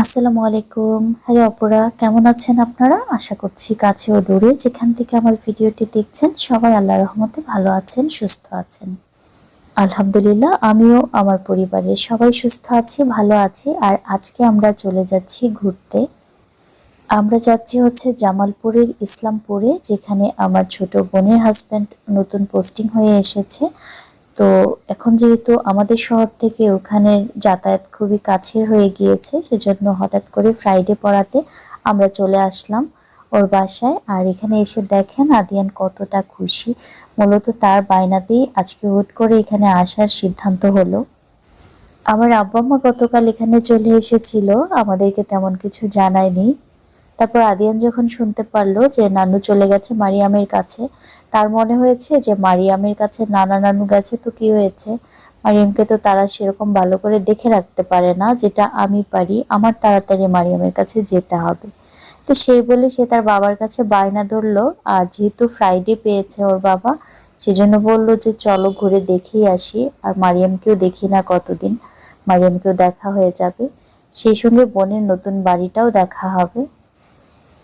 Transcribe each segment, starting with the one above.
আসসালামু আলাইকুম। হ্যালো অপরা কেমন আছেন আপনারা? আশা করছি কাছে ও দূরে যেখান থেকে আমার ভিডিওটি দেখছেন, সবাই আল্লাহ রহমতে ভালো আছেন, সুস্থ আছেন। আলহামদুলিল্লাহ, আমিও আমার পরিবারের সবাই সুস্থ আছি, ভালো আছি। আর আজকে আমরা চলে যাচ্ছি ঘুরতে। আমরা যাচ্ছি হচ্ছে জামালপুরের ইসলামপুরে, যেখানে আমার ছোট বোনের হাজব্যান্ড নতুন পোস্টিং হয়ে এসেছে। তো এখন যেহেতু আমাদের শহর থেকে ওখানের যাতায়াত খুবই কাছের হয়ে গিয়েছে, সেজন্য হঠাৎ করে ফ্রাইডে পড়াতে আমরা চলে আসলাম ওর বাসায়। আর এখানে এসে দেখেন আদিয়ান কতটা খুশি। মূলত তার বায়নাতেই আজকে হুট করে এখানে আসার সিদ্ধান্ত হলো। আমার আব্বা গতকাল এখানে চলে এসেছিল, আমাদেরকে তেমন কিছু জানায়নি। তারপর আদিয়ান যখন শুনতে পারল যে নানু চলে গেছে মারিয়ামের কাছে, তার মনে হয়েছে যে মারিয়ামের কাছে নানা নানু গেছে তো কি হয়েছে? মারিয়ামকে তো তারা সেরকম ভালো করে দেখে রাখতে পারে না, যেটা আমি পারি, আমার তাড়াতাড়ি মারিয়ামের কাছে যেতে হবে। তো সেই বলে সে তার বাবার কাছে বায়না ধরলো, আর যেহেতু ফ্রাইডে পেয়েছে ওর বাবা, সেজন্য বলল যে চলো ঘুরে দেখেই আসি, আর মারিয়ামকেও দেখি না কতদিন, মারিয়ামকেও দেখা হয়ে যাবে। সেই সঙ্গে বোনের নতুন বাড়িটাও দেখা হবে।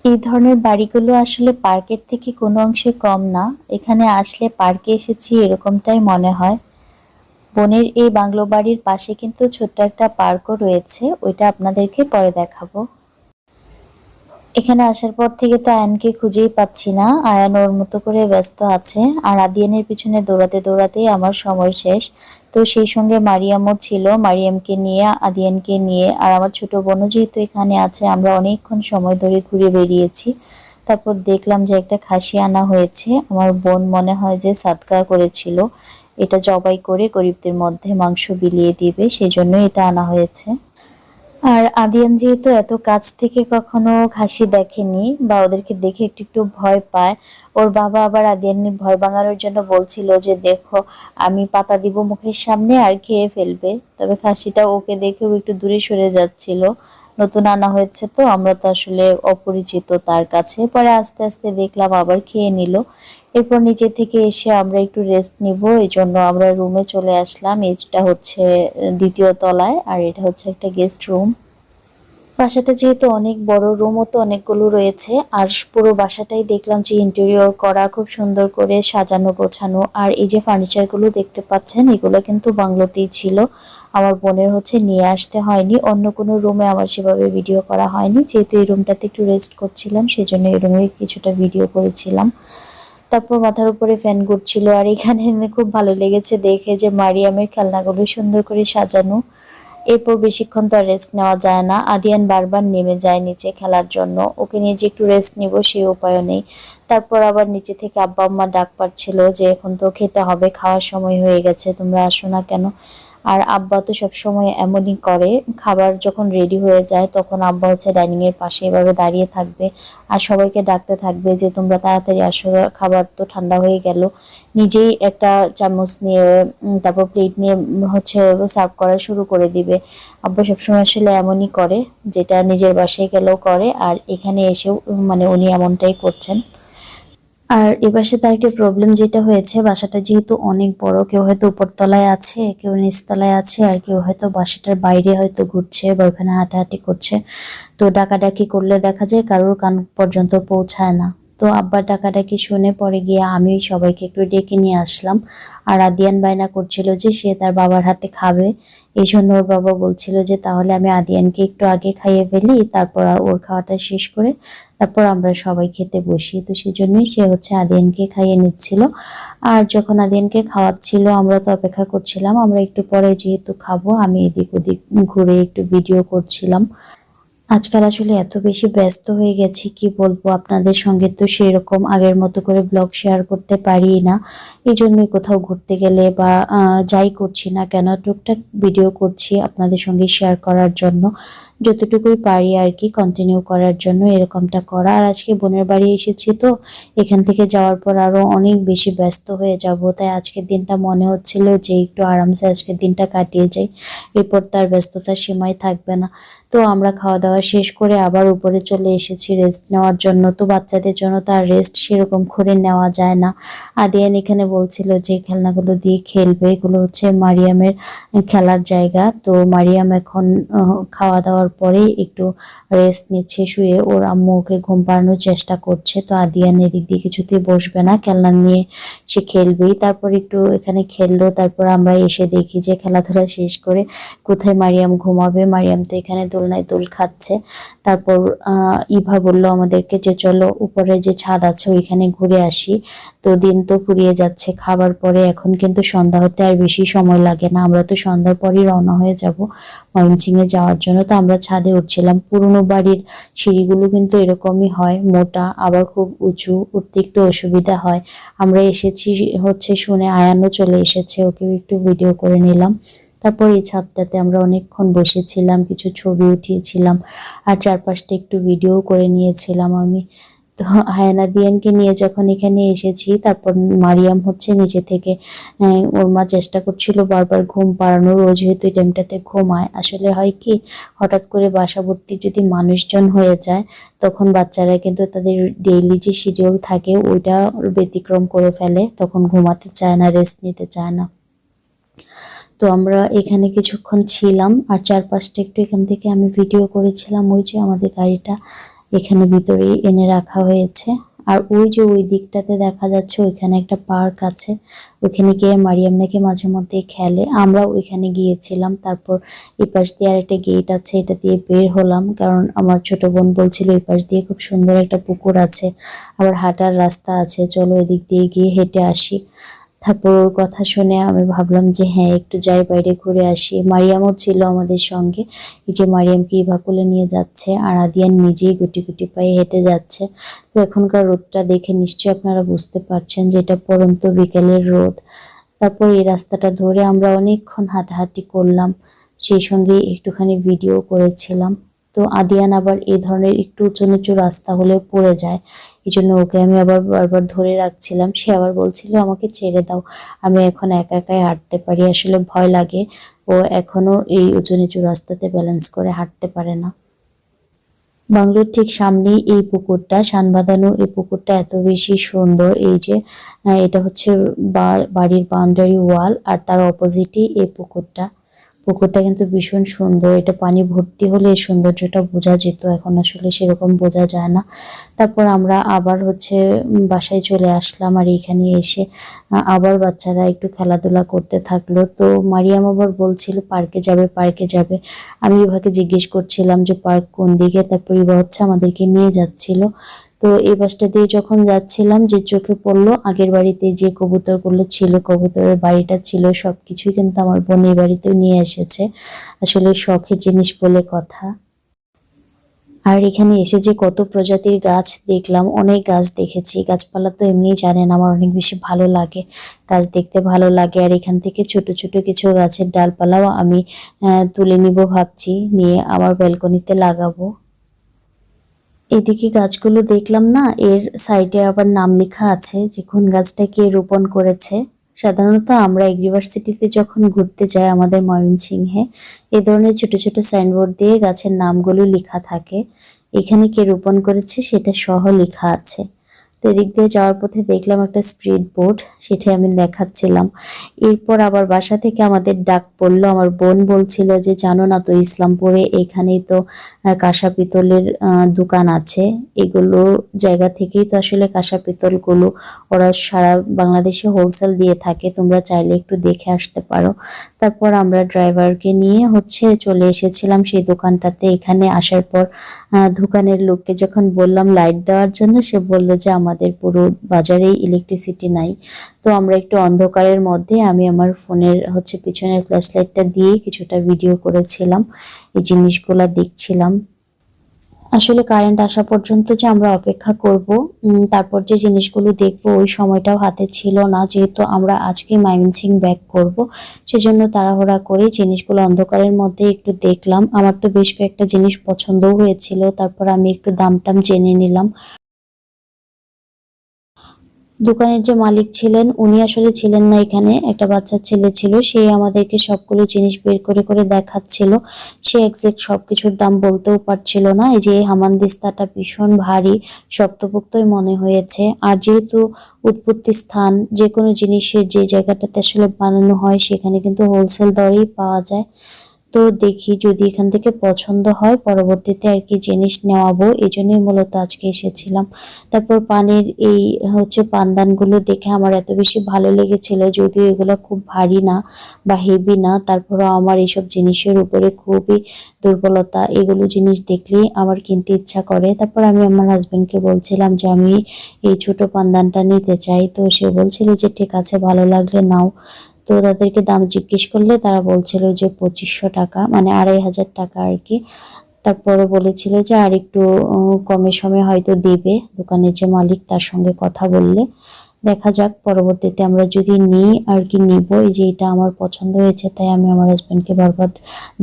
এই ধরনের বাড়িগুলো আসলে পার্কের থেকে কোনো অংশে কম না। এখানে আসলে পার্কে এসেছি এরকমটাই মনে হয়। বনের এই বাংলো বাড়ির পাশে কিন্তু ছোট্ট একটা পার্কও রয়েছে, ওইটা আপনাদেরকে পরে দেখাবো। এখানে আসার পর থেকে তো আয়ানকে খুঁজেই পাচ্ছি না। আয়ান ওর মতো করে ব্যস্ত আছে আর আদিয়ানের পিছনে দৌড়াতে দৌড়াতেই আমার সময় শেষ। তো সেই সঙ্গে মারিয়ামও ছিল। মারিয়ামকে নিয়ে, আদিয়ানকে নিয়ে আর আমার ছোট বোনও যেহেতু এখানে আছে, আমরা অনেকক্ষণ সময় ধরে ঘুরে বেরিয়েছি। তারপর দেখলাম যে একটা খাসি আনা হয়েছে। আমার বোন মনে হয় যে সাদকা করেছিল। এটা জবাই করে গরিবদের মধ্যে মাংস বিলিয়ে দিবে সেই জন্য এটা আনা হয়েছে। আর আদিয়ান যেহেতু এত কাছ থেকে কখনো খাসি দেখেনি বা ওদেরকে দেখে একটু একটু ভয় পায়, ওর বাবা আবার আদিয়ানের ভয় ভাঙানোর জন্য বলছিল যে, দেখো, আমি পাতা দিব মুখের সামনে আর খেয়ে ফেলবে। তবে খাসিটা ওকে দেখেও একটু দূরে সরে যাচ্ছিল। নতুন আনা হয়েছে তো, আমরা তো আসলে অপরিচিত তার কাছে। পরে আস্তে আস্তে দেখলাম আবার খেয়ে নিল। এরপর নিচে থেকে এসে আমরা একটু রেস্ট নিব এই জন্য আমরা রুমে চলে আসলাম। এটা হচ্ছে দ্বিতীয় তলায়, আর এটা হচ্ছে একটা গেস্ট রুম বাসাটা যেহেতু অনেক বড় রুমও তো অনেকগুলো রয়েছে, আর পুরো বাসাটাই দেখলাম যে ইন্টেরিয়র করা, খুব সুন্দর করে সাজানো, গোছানো। আর এই যে ফার্নিচারগুলো দেখতে পাচ্ছেন, এগুলো কিন্তু বাংলোতেই ছিল। আমার বোনের হচ্ছে নিয়ে আসতে হয়নি, অন্য কোনো রুমে আমার সেভাবে ভিডিও করা হয়নি। যেহেতু এই রুমটাতে একটু রেস্ট করছিলাম, সেজন্য এই রুমে কিছুটা ভিডিও করেছিলাম। তারপর মাথার উপরে ফ্যান ঘুরছিল। আর এখানে খুব ভালো লেগেছে দেখে যে মারিয়ামের খেলনাগুলো সুন্দর করে সাজানো। এরপর বেশিক্ষণ তো রেস্ট নেওয়া যায় না। আদিয়ান বারবার নেমে যায় নিচে খেলার জন্য। ওকে নিয়ে যে একটু রেস্ট নিব সেই উপায়ও নেই। তারপর আবার নিচে থেকে আব্বা আম্মা ডাক পাচ্ছিল যে, এখন তো খেতে হবে, খাওয়ার সময় হয়ে গেছে, তোমরা আসো না কেন? আর আব্বা তো সবসময় এমনই করে, খাবার যখন রেডি হয়ে যায় তখন আব্বা হচ্ছে ডাইনিং এর পাশে এভাবে দাঁড়িয়ে থাকবে আর সবাইকে ডাকতে থাকবে যে, তোমরা তাড়াতাড়ি আসো, খাবার তো ঠান্ডা হয়ে গেল। নিজেই একটা চামচ নিয়ে তারপর প্লেট নিয়ে হচ্ছে সার্ভ করা শুরু করে দিবে। আব্বা সবসময় আসলে এমনই করে, যেটা নিজের বাসায় গেলেও করে আর এখানে এসেও মানে উনি এমনটাই করছেন। আর এবার সে তার একটা প্রবলেম যেটা হয়েছে, বাসাটা যেহেতু অনেক বড়, কেউ হয়তো উপরতলায় আছে, কেউ নিচতলায় আছে, আর কেউ হয়তো বাসাটার বাইরে হয়তো ঘুরছে বা ওখানে হাঁটাহাঁটি করছে। তো ডাকাডাকি করলে দেখা যায় কারোর কান পর্যন্ত পৌঁছায় না। তো আব্বার ডাকাডাকি শুনে পরে গিয়ে আমি সবাইকে একটু ডেকে নিয়ে আসলাম। আর আদিয়ান বায়না করছিল যে সে তার বাবার হাতে খাবে। এই জন্য ওর বাবা বলছিল যে তাহলে আমি আদিয়ানকে একটু আগে খাইয়ে ফেলি, তারপর ওর খাওয়াটা শেষ করে তারপর আমরা সবাই খেতে বসি। তো সেজন্যই সে হচ্ছে আদিয়ানকে খাইয়ে নিচ্ছিল। আর যখন আদিয়ানকে খাওয়াচ্ছিল, আমরা তো অপেক্ষা করছিলাম, আমরা একটু পরে যেহেতু খাব, আমি এদিক ওদিক ঘুরে একটু ভিডিও করছিলাম। আজকাল আসলে এত বেশি ব্যস্ত হয়ে গেছি, কি বলব? আপনাদের সঙ্গে তো সেরকম আগের মতো করে ব্লগ শেয়ার করতে পারি না। এই জন্যই কোথাও ঘুরতে গেলে বা যাই করছি না কেন, টুকটাক ভিডিও করছি আপনাদের সঙ্গে শেয়ার করার জন্য। যতটুকুই পারি আর কি কন্টিনিউ করার জন্য এরকমটা করা। আর আজকে বোনের বাড়ি এসেছি তো, এখান থেকে যাওয়ার পর আরও অনেক বেশি ব্যস্ত হয়ে যাব। তাই আজকের দিনটা মনে হচ্ছিল যে একটু আরামসে আজকের দিনটা কাটিয়ে যাই। এরপর তার ব্যস্ততার সীমায় থাকবে না। তো আমরা খাওয়া দাওয়া শেষ করে আবার উপরে চলে এসেছি রেস্ট নেওয়ার জন্য। তো বাচ্চাদের জন্য তো আর রেস্ট সেরকম করে নেওয়া যায় না। আদিয়ান এখানে বলছিল যে, খেলনাগুলো দিয়ে খেলবে। এগুলো হচ্ছে মারিয়ামের খেলার জায়গা। তো মারিয়াম এখন খাওয়া দাওয়ার পরে একটু রেস্ট নিচ্ছে, শুয়ে ওর আম্মু ওকে ঘুম পাড়ানোর চেষ্টা করছে। তো আদিয়ান এদিক দিয়ে কিছুতেই বসবে না। খেলনা নিয়ে সে খেলবেই। তারপর একটু এখানে খেললো। তারপর আমরা এসে দেখি যে, খেলাধুলা শেষ করে কোথায় মারিয়াম ঘুমাবে। মারিয়াম তো এখানে দোলনায় দোল খাচ্ছে। তারপর ইভা বলল আমাদেরকে যে চলো, উপরে যে ছাদ আছে ওইখানে ঘুরে আসি। তো দিন তো ফুরিয়ে যাচ্ছে, খাবার পরে এখন কিন্তু সন্ধ্যা হতে আর বেশি সময় লাগে না। আমরা তো সন্ধ্যার পরেই রওনা হয়ে যাব ময়মনসিংহে যাওয়ার জন্য। তো আমরা ছাদে উঠছিলাম। পুরনো বাড়ির সিঁড়িগুলো কিন্তু এরকমই হয়, মোটা, আবার খুব উঁচু, উঠতে একটু অসুবিধা হয়। আমরা এসেছি হচ্ছে শুনে আয়ানও চলে এসেছে, ওকেও একটু ভিডিও করে নিলাম। তারপর এই ছাদটাতে আমরা অনেকক্ষণ বসেছিলাম, কিছু ছবি উঠিয়েছিলাম আর চারপাশটা একটু ভিডিও করে নিয়েছিলাম আমি। তো হায়ানা দিয়ানকে নিয়ে যখন এখানে এসেছি, তারপর মারিয়াম হচ্ছে নিচে থেকে ওর মা চেষ্টা করছিল বারবার ঘুম পাড়ানোর, ও যেহেতু টাইমটাতে ঘুমায়, আসলে হয় কি, হঠাৎ করে বাসাবর্তী যদি মানুষজন হয়ে যায়, তখন বাচ্চারা কিন্তু তাদের ডেইলি যে শিডিউল থাকে, ওইটা ব্যতিক্রম করে ফেলে, তখন ঘুমাতে চায় না রেস্ট নিতে চায় না। তো আমরা এখানে কিছুক্ষণ ছিলাম আর চারপাশটা একটু এখান থেকে আমি ভিডিও করেছিলাম, ওই যে আমাদের গাড়িটা এখানে ভিতরেই এনে রাখা হয়েছে। আর ওই যে ওই দিকটাতে দেখা যাচ্ছে ওইখানে একটা পার্ক আছে, ওইখানে গিয়ে মারিয়াম নাকি মাঝে মধ্যে খেলে। আমরা ওইখানে গিয়েছিলাম, তারপর এই পাশ দিয়ে আর একটা গেট আছে, এটা দিয়ে বের হলাম। কারণ আমার ছোট বোন বলছিল এই পাশ দিয়ে খুব সুন্দর একটা পুকুর আছে, আবার হাঁটার রাস্তা আছে। চলো এদিক দিয়ে গিয়ে হেঁটে আসি। তারপর কথা শুনে আমি ভাবলাম যে হ্যাঁ একটু যাই বাইরে ঘুরে আসি। মারিয়ামও ছিল আমাদের সঙ্গে। যে মারিয়ামকে ইভা কোলে নিয়ে যাচ্ছে আর আদিয়ান নিজেই গুটি গুটি পায়ে হেঁটে যাচ্ছে। তো এখনকার রোদটা দেখে নিশ্চয়ই আপনারা বুঝতে পারছেন যে এটা পরন্ত বিকেলের রোদ। তারপর এই রাস্তাটা ধরে আমরা অনেকক্ষণ হাঁটাহাঁটি করলাম। সেই সঙ্গে একটুখানি ভিডিও করেছিলাম। তো আদিয়ান আবার এই ধরনের একটু উঁচু নিচু রাস্তা হলেও পড়ে যায়। এই জন্য ওকে আমি আবার বারবার ধরে রাখছিলাম। সে আবার বলছিল, আমাকে ছেড়ে দাও। আমি এখন একা একাই হাঁটতে পারি। আসলে ভয় লাগে। ও এখনও এই উঁচু নিচু রাস্তাতে ব্যালেন্স করে হাঁটতে পারে না। বাংলোর ঠিক সামনেই এই পুকুরটা শান বাঁধানো এই পুকুরটা এত বেশি সুন্দর। এই যে এটা হচ্ছে বাড়ির বাউন্ডারি ওয়াল আর তার অপোজিটই এই পুকুরটা। পুকুরটা কিন্তু ভীষণ সুন্দর। এটা পানি ভর্তি হলে এই সৌন্দর্যটা বোঝা যেত। এখন আসলে সেরকম বোঝা যায় না। তারপর আমরা আবার হচ্ছে বাসায় চলে আসলাম আর এখানে এসে আবার বাচ্চারা একটু খেলাধুলা করতে থাকল। তো মারিয়াম আবার বলছিল, পার্কে যাবে পার্কে যাবে। আমি ইভাকে জিজ্ঞেস করছিলাম যে, পার্ক কোন দিকে? তারপর ইভা হচ্ছে আমাদেরকে নিয়ে যাচ্ছিল। তো এই বাসটা দিয়ে যখন যাচ্ছিলাম, যে চোখে পড়ল, আগের বাড়িতে যে কবুতরগুলো ছিল, কবুতরের বাড়িটা ছিল, সবকিছুই কিন্তু আমার বোন এই বাড়িতেও নিয়ে এসেছে। আসলে শখের জিনিস বলে কথা। আর এখানে এসে যে কত প্রজাতির গাছ দেখলাম, অনেক গাছ দেখেছি। গাছপালা তো এমনি জানেন, আমার অনেক বেশি ভালো লাগে। গাছ দেখতে ভালো লাগে। আর এখান থেকে ছোট ছোট কিছু গাছের ডালপালাও আমি তুলে নিব ভাবছি। নিয়ে আমার ব্যালকনিতে লাগাবো। এদিকে গাছগুলো দেখলাম না, এর সাইডে আবার নাম লেখা আছে যে কোন গাছটা কে রোপণ করেছে। সাধারণত আমরা ইউনিভার্সিটিতে যখন ঘুরতে যাই আমাদের ময়মনসিংহে, এ ধরনের ছোট ছোট সাইনবোর্ড দিয়ে গাছের নামগুলো লেখা থাকে। এখানে কে রোপণ করেছে সেটা সহ লেখা আছে। তো এদিক দিয়ে যাওয়ার পথে দেখলাম একটা স্পিড বোর্ড সেটা আমি দেখাচ্ছিলাম। এরপর আবার বাসা থেকে আমাদের ডাক পড়ল, আমার বোন বলছিল যে, জানো না তো ইসলামপুরে এখানেই তো কাঁসা পিতলের দোকান আছে। এগুলো জায়গা থেকেই তো আসলে কাঁসা পিতলগুলো ওরা সারা বাংলাদেশে হোলসেল দিয়ে থাকে, তোমরা চাইলে একটু দেখে আসতে পারো। তারপর আমরা ড্রাইভারকে নিয়ে হচ্ছে চলে এসেছিলাম সেই দোকানটাতে। এখানে আসার পর দোকানের লোককে যখন বললাম লাইট দেওয়ার জন্য, সে বলল যে আমাদের পুরো বাজারেই ইলেকট্রিসিটি নাই। তো আমরা একটু অন্ধকারের মধ্যে আমি আমার ফোনের হচ্ছে পিছনের ফ্ল্যাশ লাইটটা দিয়ে কিছুটা ভিডিও করেছিলাম, এই জিনিসগুলা দেখছিলাম। আসলে কারেন্ট আসা পর্যন্ত যে আমরা অপেক্ষা করব তারপর যে জিনিসগুলো দেখব ওই সময়টাও হাতে ছিল না, যেহেতু আমরা আজকে মাইমিনসিং ব্যাক করব, সেজন্য তাড়াহুড়া করে জিনিসগুলো অন্ধকারের মধ্যে একটু দেখলাম। আমার তো বেশ কয়েকটা জিনিস পছন্দও হয়েছিল, তারপর আমি একটু দাম টাম জেনে নিলাম। দোকানের যে মালিক ছিলেন, উনি আসলে ছিলেন না এখানে। একটা বাচ্চা ছেলে ছিল, সে আমাদেরকে সবগুলো জিনিস বের করে করে দেখাচ্ছিল। সে একজ্যাক্ট সবকিছুর দাম বলতেও পারছিল না। এই যে হামানদিস্তাটা ভীষণ ভারী, শক্তপোক্তই মনে হয়েছে। আর যেহেতু উৎপত্তি স্থান, যে কোনো জিনিসের যে জায়গাটাতে আসলে বানানো হয়, সেখানে কিন্তু হোলসেল দরেই পাওয়া যায়। তো দেখি যদি এখান থেকে পছন্দ হয়, পরবর্তীতে আর কি জিনিস নেওয়াবো, এই জন্যই মূলত আজকে এসেছিলাম। তারপর পানের এই হচ্ছে পানদানগুলো দেখে আমার এত বেশি ভালো লেগেছিল, যদিও এগুলো খুব ভারী না বা হেভি না, তারপরও আমার এইসব জিনিসের উপরে খুবই দুর্বলতা, এগুলো জিনিস দেখলেই আমার কিনতে ইচ্ছা করে। তারপর আমি আমার হাজবেন্ডকে বলছিলাম যে, আমি এই ছোট পানদানটা নিতে চাই। তো সে বলছিল যে, ঠিক আছে, ভালো লাগলে নাও। তো তাদেরকে দাম জিজ্ঞেস করলে তারা বলছিল যে পঁচিশশো টাকা মানে আড়াই হাজার টাকা আর কি। তারপরে বলেছিল যে আর একটু কমে সমে হয়তো দেবে। দোকানের যে মালিক তার সঙ্গে কথা বললে। দেখা যাক, পরবর্তীতে আমরা যদি নিই আর কি নিব, এই যে এটা আমার পছন্দ হয়েছে, তাই আমি আমার হাজব্যান্ডকে বারবার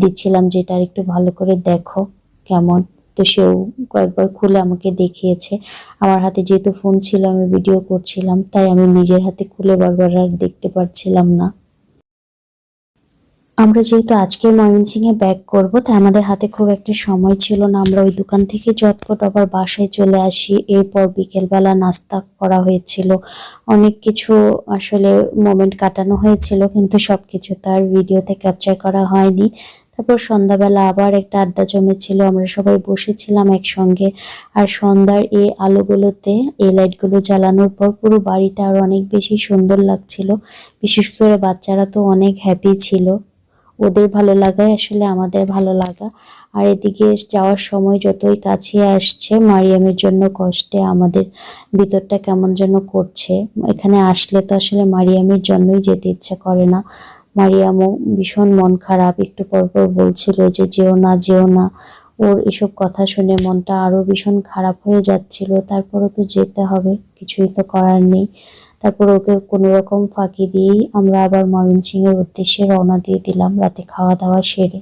দিচ্ছিলাম যে এটা আর একটু ভালো করে দেখো কেমন। তো সেও কয়েকবার খুলে আমাকে দেখিয়েছে। আমার হাতে যেহেতু ফোন ছিল, আমি ভিডিও করছিলাম, তাই আমি নিজের হাতে খুলে বারবার আর দেখতে পারছিলাম না। আমরা যেহেতু আজকে ময়মনসিংহে ব্যাক করব, তাই আমাদের হাতে খুব একটা সময় ছিল না। আমরা ওই দোকান থেকে চটপট আবার বাসায় চলে আসি। এরপর বিকেলবেলা নাস্তা করা হয়েছিল। অনেক কিছু আসলে মোমেন্ট কাটানো হয়েছিল, কিন্তু সবকিছু তার ভিডিওতে ক্যাপচার করা হয়নি। তারপর সন্ধ্যাবেলা আবার একটা আড্ডা জমেছিল, আমরা সবাই বসেছিলাম একসঙ্গে। আর সন্ধ্যার এই আলোগুলোতে এই লাইটগুলো জ্বালানোর পর পুরো বাড়িটা আরও অনেক বেশি সুন্দর লাগছিল। বিশেষ করে বাচ্চারা তো অনেক হ্যাপি ছিল। ওদের ভালো লাগাই আসলে আমাদের ভালো লাগা। আর এদিকে যাওয়ার সময় যতই কাছে আসছে, মারিয়ামের জন্য কষ্টে আমাদের ভিতরটা কেমন যেন করছে। এখানে আসলে তো আসলে মারিয়ামের জন্যই যেতে ইচ্ছা করে না। মারিয়ামও ভীষণ মন খারাপ। একটু পর পর বলছিল যে, যেও না যেও না। ওর এসব কথা শুনে মনটা আরও ভীষণ খারাপ হয়ে যাচ্ছিল। তারপরও তো যেতে হবে, কিছুই তো করার নেই। তারপর ওকে কোনো রকম ফাঁকি দিয়েই আমরা আবার ময়মনসিংহের উদ্দেশ্যে রওনা দিয়ে দিলাম রাতে খাওয়া দাওয়া সেরে।